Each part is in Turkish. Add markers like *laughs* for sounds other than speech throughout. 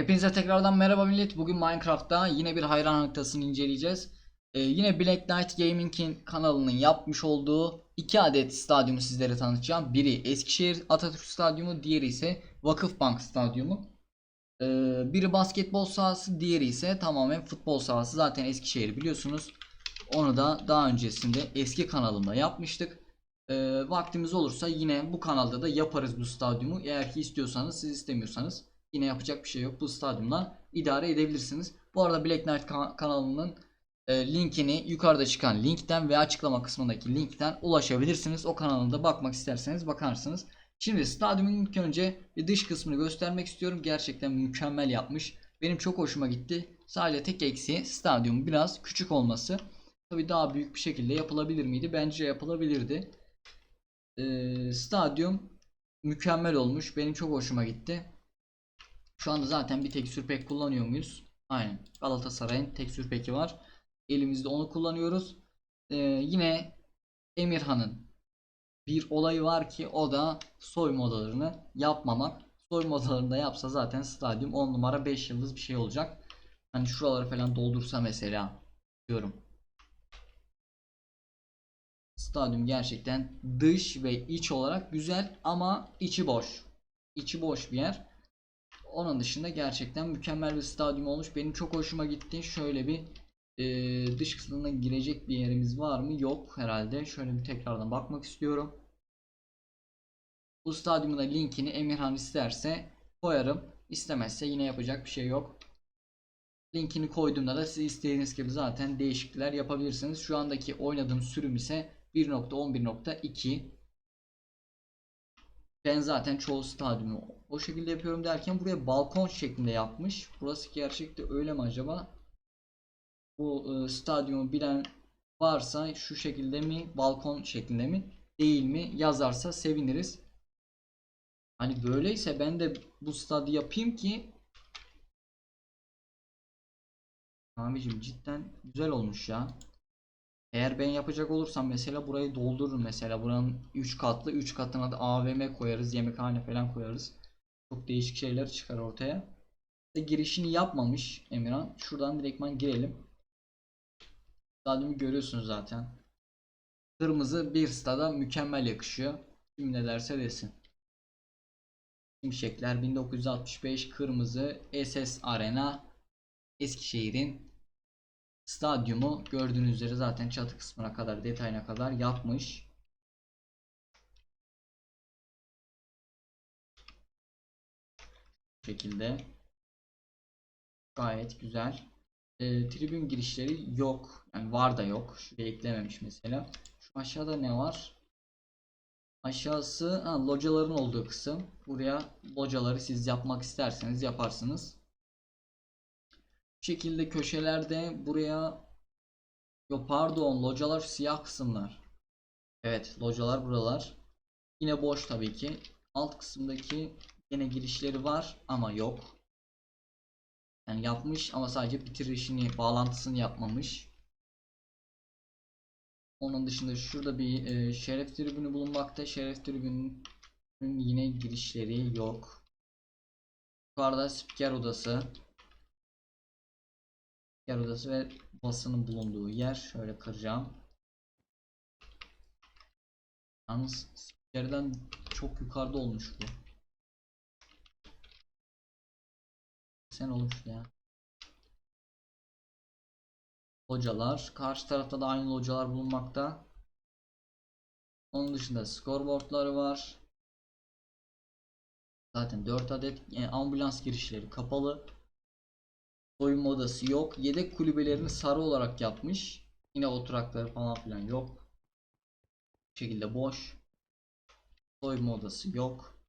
Hepinize tekrardan merhaba millet. Bugün Minecraft'ta yine bir hayran haritasını inceleyeceğiz. Ee, yine Black Knight Gaming'in kanalının yapmış olduğu iki adet stadyumu sizlere tanıtacağım. Biri Eskişehir Atatürk Stadyumu, diğeri ise Vakıfbank Stadyumu. Ee, biri basketbol sahası, diğeri ise tamamen futbol sahası. Zaten Eskişehir biliyorsunuz. Onu da daha öncesinde eski kanalımda yapmıştık. Ee, vaktimiz olursa yine bu kanalda da yaparız bu stadyumu. Eğer ki istiyorsanız, siz istemiyorsanız yine yapacak bir şey yok. Bu stadyumla idare edebilirsiniz. Bu arada Black Knight ka- kanalının e, linkini yukarıda çıkan linkten ve açıklama kısmındaki linkten ulaşabilirsiniz. O kanalında bakmak isterseniz bakarsınız. Şimdi stadyumun ilk önce bir dış kısmını göstermek istiyorum. Gerçekten mükemmel yapmış. Benim çok hoşuma gitti. Sadece tek eksiği stadyum biraz küçük olması. Tabii daha büyük bir şekilde yapılabilir miydi? Bence yapılabilirdi. Ee, stadyum mükemmel olmuş. Benim çok hoşuma gitti. Şu anda zaten bir tekstür pek kullanıyor muyuz? Aynen. Galatasaray'ın tekstür peki var. Elimizde onu kullanıyoruz. Ee, yine Emirhan'ın bir olayı var ki o da soyma odalarını yapmamak. Soyma odalarını da yapsa zaten stadyum 10 numara 5 yıldız bir şey olacak. Hani şuraları falan doldursa mesela diyorum. Stadyum gerçekten dış ve iç olarak güzel ama içi boş. İçi boş bir yer. Onun dışında gerçekten mükemmel bir stadyum olmuş. Benim çok hoşuma gitti. Şöyle bir e, dış kısmına girecek bir yerimiz var mı? Yok herhalde. Şöyle bir tekrardan bakmak istiyorum. Bu stadyumun linkini Emirhan isterse koyarım. İstemezse yine yapacak bir şey yok. Linkini koyduğumda da siz istediğiniz gibi zaten değişiklikler yapabilirsiniz. Şu andaki oynadığım sürüm ise 1.11.2 ben zaten çoğu stadyumu o şekilde yapıyorum derken buraya balkon şeklinde yapmış. Burası gerçekte öyle mi acaba? Bu e, stadyumu bilen varsa şu şekilde mi balkon şeklinde mi değil mi yazarsa seviniriz. Hani böyleyse ben de bu stadı yapayım ki Abicim cidden güzel olmuş ya. Eğer ben yapacak olursam mesela burayı doldururum mesela buranın 3 katlı 3 katına da AVM koyarız yemekhane falan koyarız. Çok değişik şeyler çıkar ortaya. İşte girişini yapmamış Emirhan. Şuradan direktman girelim. Stadyumu görüyorsunuz zaten. Kırmızı bir stada mükemmel yakışıyor. Kim ne derse desin. Şimşekler 1965 kırmızı SS Arena Eskişehir'in stadyumu gördüğünüz üzere zaten çatı kısmına kadar detayına kadar yapmış. Şekilde gayet güzel. Ee, tribün girişleri yok. Yani var da yok. Şuraya eklememiş mesela. Şu aşağıda ne var? Aşağısı ha, locaların olduğu kısım. Buraya locaları siz yapmak isterseniz yaparsınız. Şekilde köşelerde buraya Yo pardon localar siyah kısımlar. Evet localar buralar. Yine boş tabii ki. Alt kısımdaki yine girişleri var ama yok. Yani yapmış ama sadece bitirişini, bağlantısını yapmamış. Onun dışında şurada bir e, şeref tribünü bulunmakta. Şeref tribünün yine girişleri yok. Yukarıda spiker odası. Spiker odası ve basının bulunduğu yer. Şöyle kıracağım. Yalnız spikerden çok yukarıda olmuş bu. Sen olmuş ya. Localar. Karşı tarafta da aynı localar bulunmakta. Onun dışında scoreboardları var. Zaten 4 adet yani ambulans girişleri kapalı. Soyunma odası yok. Yedek kulübelerini sarı olarak yapmış. Yine oturakları falan filan yok. Bu şekilde boş. Soyunma odası yok.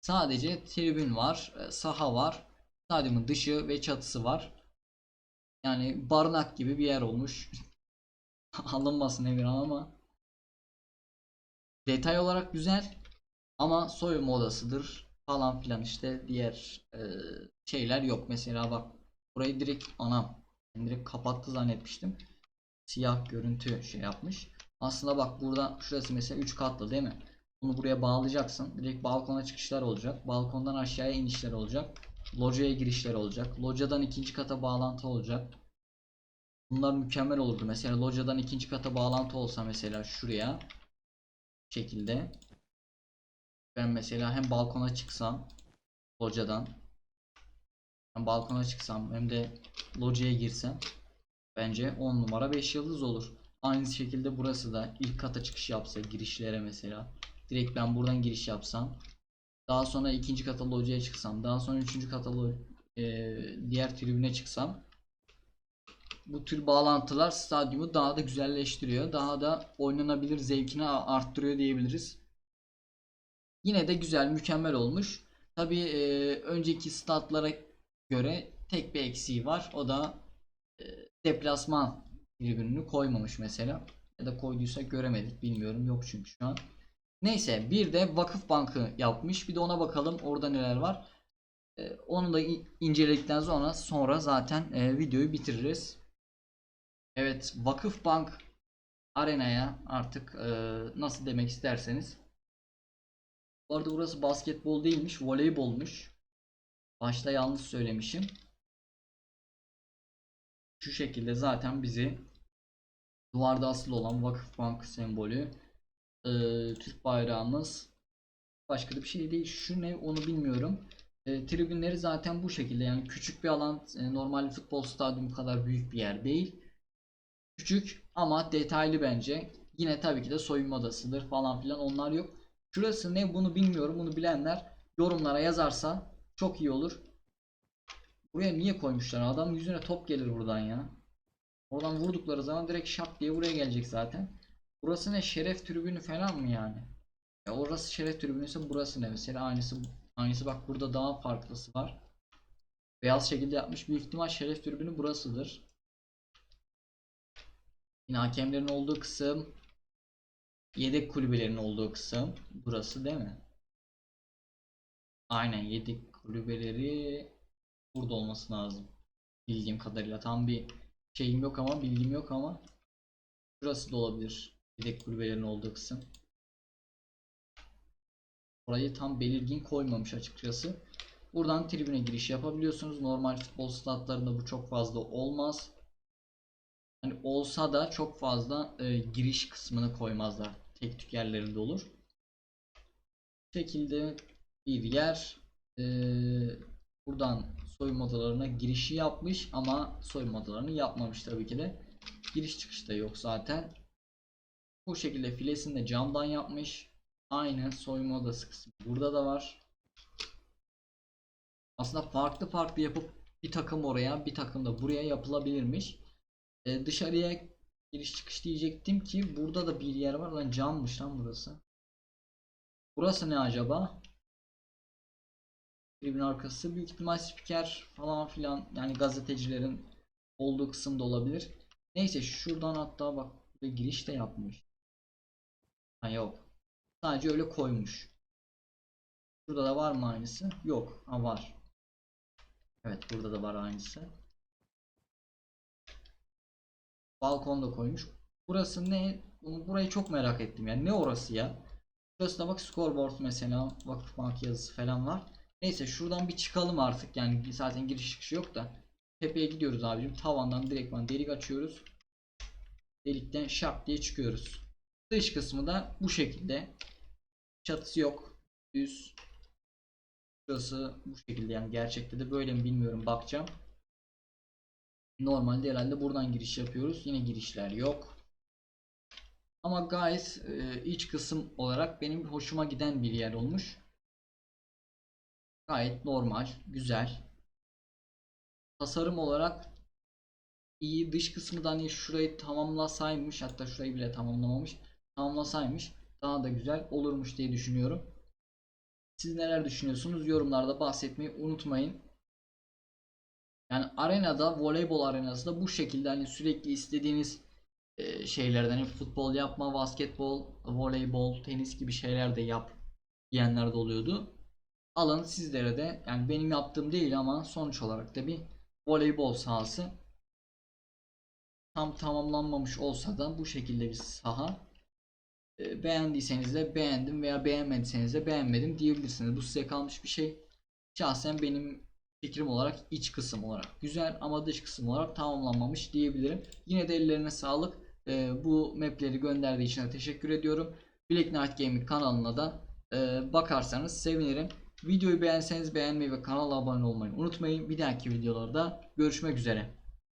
Sadece tribün var, e, saha var. Stadyumun dışı ve çatısı var. Yani barınak gibi bir yer olmuş. *laughs* Alınmasın Emirhan ama detay olarak güzel ama soyunma odasıdır falan filan işte diğer e, şeyler yok. Mesela bak burayı direkt anam direkt kapattı zannetmiştim. Siyah görüntü şey yapmış. Aslında bak burada şurası mesela 3 katlı değil mi? Bunu buraya bağlayacaksın. Direkt balkona çıkışlar olacak. Balkondan aşağıya inişler olacak. Locaya girişler olacak. Locadan ikinci kata bağlantı olacak. Bunlar mükemmel olurdu. Mesela locadan ikinci kata bağlantı olsa mesela şuraya şekilde ben mesela hem balkona çıksam locadan hem balkona çıksam hem de locaya girsem bence 10 numara 5 yıldız olur. Aynı şekilde burası da ilk kata çıkış yapsa girişlere mesela direkt ben buradan giriş yapsam daha sonra ikinci kata locaya çıksam daha sonra üçüncü kata eee, diğer tribüne çıksam bu tür bağlantılar stadyumu daha da güzelleştiriyor. Daha da oynanabilir zevkini arttırıyor diyebiliriz. Yine de güzel, mükemmel olmuş. Tabii e, önceki statlara göre tek bir eksiği var. O da e, deplasman tribününü koymamış mesela. Ya da koyduysa göremedik bilmiyorum. Yok çünkü şu an. Neyse bir de Vakıf Bankı yapmış. Bir de ona bakalım orada neler var. E, onu da in- inceledikten sonra sonra zaten e, videoyu bitiririz. Evet Vakıfbank Arena'ya artık e, nasıl demek isterseniz. Bu arada burası basketbol değilmiş, voleybolmuş. Başta yanlış söylemişim. Şu şekilde zaten bizi duvarda asılı olan Vakıfbank sembolü, e, Türk bayrağımız, başka da bir şey değil. Şu ne onu bilmiyorum. E, tribünleri zaten bu şekilde yani küçük bir alan, e, normal futbol stadyumu kadar büyük bir yer değil. Küçük ama detaylı bence. Yine tabii ki de soyunma odasıdır falan filan onlar yok. Şurası ne bunu bilmiyorum. Bunu bilenler yorumlara yazarsa çok iyi olur. Buraya niye koymuşlar? Adam yüzüne top gelir buradan ya. Oradan vurdukları zaman direkt şap diye buraya gelecek zaten. Burası ne? Şeref tribünü falan mı yani? Ya orası şeref tribünü ise burası ne? Mesela aynısı aynısı bak burada daha farklısı var. Beyaz şekilde yapmış. Büyük ihtimal şeref tribünü burasıdır. Yine hakemlerin olduğu kısım yedek kulübelerin olduğu kısım burası değil mi? Aynen yedek kulübeleri burada olması lazım. Bildiğim kadarıyla tam bir şeyim yok ama bilgim yok ama burası da olabilir. Yedek kulübelerin olduğu kısım. Orayı tam belirgin koymamış açıkçası. Buradan tribüne giriş yapabiliyorsunuz. Normal futbol statlarında bu çok fazla olmaz. Hani olsa da çok fazla e, giriş kısmını koymazlar. Tek tük yerlerinde olur. Bu şekilde bir yer e, buradan soyunma odalarına girişi yapmış ama soyunma odalarını yapmamış tabii ki de. Giriş çıkış da yok zaten. Bu şekilde filesini de camdan yapmış. Aynı soyunma odası kısmı burada da var. Aslında farklı farklı yapıp bir takım oraya bir takım da buraya yapılabilirmiş. Ee, dışarıya giriş çıkış diyecektim ki burada da bir yer var lan cammış lan burası. Burası ne acaba? Tribün arkası büyük ihtimal spiker falan filan yani gazetecilerin olduğu kısımda olabilir. Neyse şuradan hatta bak bir giriş de yapmış. Ha yok. Sadece öyle koymuş. Burada da var mı aynısı? Yok. Ha var. Evet burada da var aynısı. Balkon da koymuş. Burası ne? Burayı çok merak ettim yani. Ne orası ya? Burası da bak scoreboard mesela. Vakıfbank yazısı falan var. Neyse şuradan bir çıkalım artık. Yani zaten giriş çıkışı yok da. Tepeye gidiyoruz abicim. Tavandan direktman delik açıyoruz. Delikten şap diye çıkıyoruz. Dış kısmı da bu şekilde. Çatısı yok. Düz. Burası bu şekilde yani gerçekte de böyle mi bilmiyorum bakacağım. Normalde herhalde buradan giriş yapıyoruz. Yine girişler yok. Ama gayet e, iç kısım olarak benim hoşuma giden bir yer olmuş. Gayet normal, güzel. Tasarım olarak iyi. Dış kısmı da hani şurayı tamamlasaymış hatta şurayı bile tamamlamamış. Tamamlasaymış daha da güzel olurmuş diye düşünüyorum. Siz neler düşünüyorsunuz? Yorumlarda bahsetmeyi unutmayın. Yani arenada voleybol arenası da bu şekilde hani sürekli istediğiniz e, şeylerden hani futbol yapma, basketbol, voleybol, tenis gibi şeyler de yap diyenler de oluyordu. Alın sizlere de yani benim yaptığım değil ama sonuç olarak da bir voleybol sahası. Tam tamamlanmamış olsa da bu şekilde bir saha. E, beğendiyseniz de beğendim veya beğenmediyseniz de beğenmedim diyebilirsiniz. Bu size kalmış bir şey. Şahsen benim fikrim olarak iç kısım olarak güzel ama dış kısım olarak tamamlanmamış diyebilirim. Yine de ellerine sağlık. Ee, bu mapleri gönderdiği için teşekkür ediyorum. Black Knight Gaming kanalına da e, bakarsanız sevinirim. Videoyu beğenseniz beğenmeyi ve kanala abone olmayı unutmayın. Bir dahaki videolarda görüşmek üzere.